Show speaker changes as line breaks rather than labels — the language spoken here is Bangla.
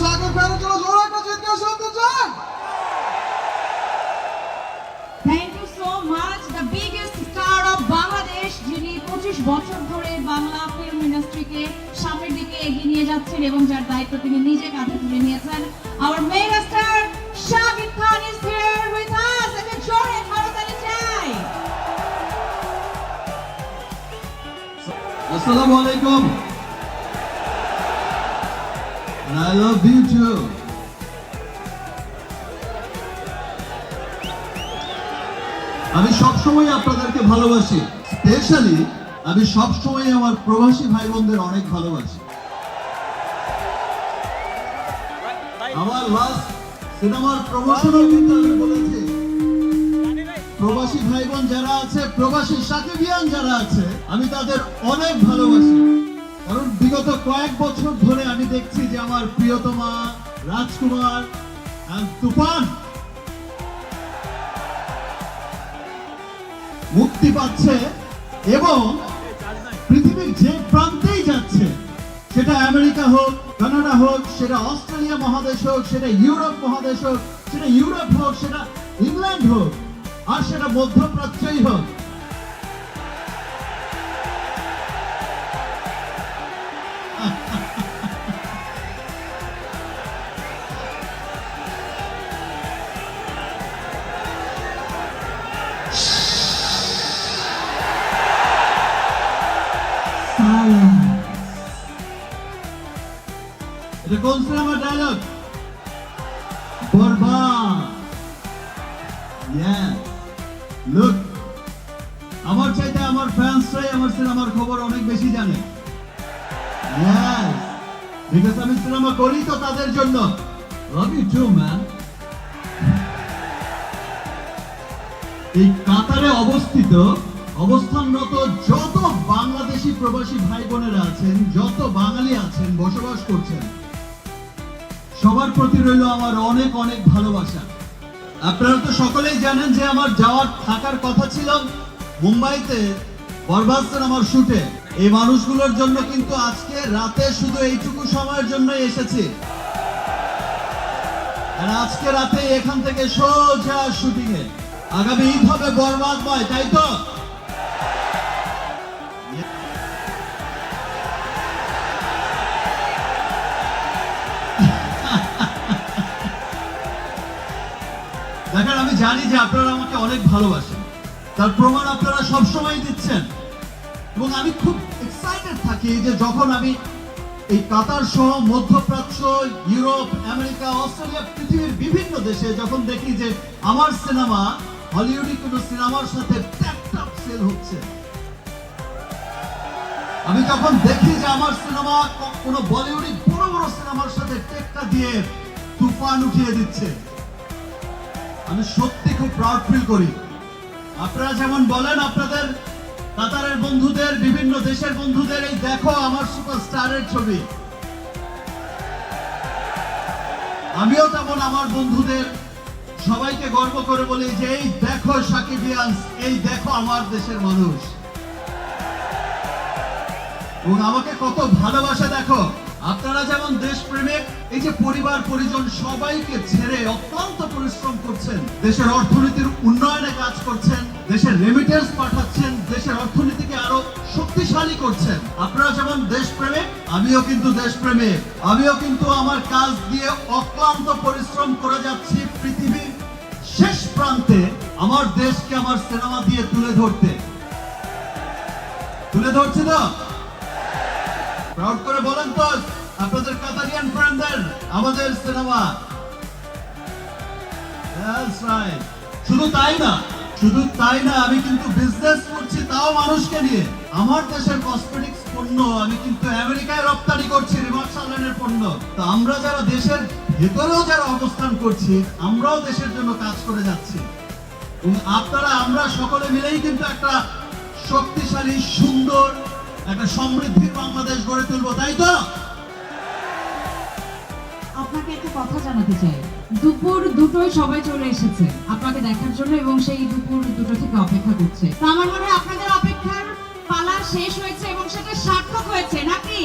সাকিব খানের জন্য জোর একটা চিৎকার শুনতে চান
thank you so much the biggest star of Bangladesh যিনি পঁচিশ বছর ধরে বাংলা ফিল্ম ইন্ডাস্ট্রিকে সামনের দিকে এগিয়ে নিয়ে যাচ্ছেন এবং যার দায়িত্ব তিনি নিজে কাঁধে তুলে নিয়েছেন। Our mega star Shakib Khan is here with us and জোরে ভারতালি চাই।
আসসালামু আলাইকুম। And I love you too. আমি সবসময় আপনাদেরকে ভালোবাসি। স্পেশালি আমি সবসময় আমার প্রবাসী ভাই বোনদের অনেক ভালোবাসি। আমার লাস্ট সিনেমার প্রমোশনও কিন্তু আমি বলেছি। প্রবাসী ভাই বোন যারা আছে প্রবাসী সাকিবিয়ান যারা আছে, আমি তাদের অনেক ভালোবাসি। বিগত কয়েক বছর ধরে আমি দেখছি যে আমার প্রিয়তমা রাজকুমার তুফান মুক্তি পাচ্ছে এবং পৃথিবীর যে প্রান্তেই যাচ্ছে, সেটা আমেরিকা হোক, কানাডা হোক, সেটা অস্ট্রেলিয়া মহাদেশ হোক, সেটা ইউরোপ মহাদেশ হোক, সেটা ইউরোপ হোক, সেটা ইংল্যান্ড হোক, আর সেটা মধ্যপ্রাচ্যই হোক এটা কোন সিনেমার ডায়লগ. আমার চাইতে আমার ফ্যান্সরাই আমার খবর অনেক বেশি জানে। Yes. Because আমি সিনেমা করি তো তাদের জন্য। লাভ ইউ টু ম্যান এই কাতারে অবস্থিত, অবস্থানরত যত বাংলাদেশি প্রবাসী ভাই বোনেরা আছেন, যত বাঙালি আছেন, বসবাস করছেন, সবার প্রতি রইল আমার অনেক অনেক ভালোবাসা। আপনারা তো সকলেই জানেন যে আমার যাওয়ার থাকার কথা ছিল মুম্বাইতে বরবাদ আমার শুটে। এই মানুষগুলোর জন্য কিন্তু আজকে রাতে শুধু এইটুকু সময়ের জন্য এসেছি। আজকে রাতে এখান থেকে সোজা শুটিং এ আগামী ঈদ হবে বরবাদময় তাই তো? দেখেন, আমি জানি যে আপনারা আমাকে অনেক ভালোবাসেন। তার প্রমাণ আপনারা সবসময় দিচ্ছেন। এবং আমি খুব এক্সাইটেড থাকি যে যখন আমি এই কাতার সহ মধ্যপ্রাচ্য, ইউরোপ, আমেরিকা, অস্ট্রেলিয়া পৃথিবীর বিভিন্ন দেশে যখন দেখি যে আমার সিনেমা হলিউডি কোনো সিনেমার সাথে সেল হচ্ছে। আমি যখন দেখি যে আমার সিনেমা কোনো বলিউডি বড় বড় সিনেমার সাথে টেক্কা দিয়ে তুফান উঠিয়ে দিচ্ছে। আমি সত্যি খুব প্রাউড ফিল করি। আপনারা যেমন বলেন, আপনাদের কাতারের বন্ধুদের, বিভিন্ন দেশের বন্ধুদের এই দেখো আমার সুপারস্টারের ছবি। আমিও তেমন আমার বন্ধুদের সবাইকে গর্ব করে বলি যে এই দেখো সাকিবিয়ান্স এই দেখো আমার দেশের মানুষ। এবং আমাকে কত ভালোবাসা দেখো। আপনারা যেমন দেশপ্রেমিক, এই যে পরিবার, পরিজন সবাইকে ছেড়ে অত্যন্ত পরিশ্রম করছেন, দেশের অর্থনীতির উন্নয়নে কাজ করছেন, দেশের রেমিটেন্স পাঠাচ্ছেন দেশের অর্থনীতিকে আরও শক্তিশালী করছেন। আপনারা যেমন দেশপ্রেমিক, আমিও কিন্তু দেশপ্রেমিক। আমিও কিন্তু আমার কাজ দিয়ে অক্লান্ত পরিশ্রম করে যাচ্ছি পৃথিবীর শেষ প্রান্তে আমার দেশকে আমার সিনেমা দিয়ে তুলে ধরতে। তুলে ধরছি তো প্রাউড করে বলেন তো, আপনাদের কাতারিয়ান ফ্রেন্ডদের আমাদের সিনেমা। শুধু তাই না শুধু তাই না, আমি কিন্তু বিজনেস করছি তাও মানুষকে নিয়ে। আমার দেশের কসমেটিক্স পণ্য, আমি কিন্তু আমেরিকায় রপ্তানি করছি রিমার্ক সালেনের পণ্য। তো আমরা যারা দেশের ভেতরেও যারা অবস্থান করছি, আমরাও দেশের জন্য কাজ করে যাচ্ছি। এবং আপনারা, আমরা সকলে মিলেই কিন্তু একটা শক্তিশালী, সুন্দর, একটা সমৃদ্ধির বাংলাদেশ গড়ে তুলবো, তাই তো?
আপনাকে একটা কথা জানাতে চাই। দুপুর দুটোই সবাই চলে এসেছে আপনাকে দেখার জন্য এবং সেই দুপুর দুটো থেকে অপেক্ষা করছে। তো আমার মনে হয় আপনাদের অপেক্ষার পালা শেষ হয়েছে এবং সেটা সার্থক হয়েছে, নাকি?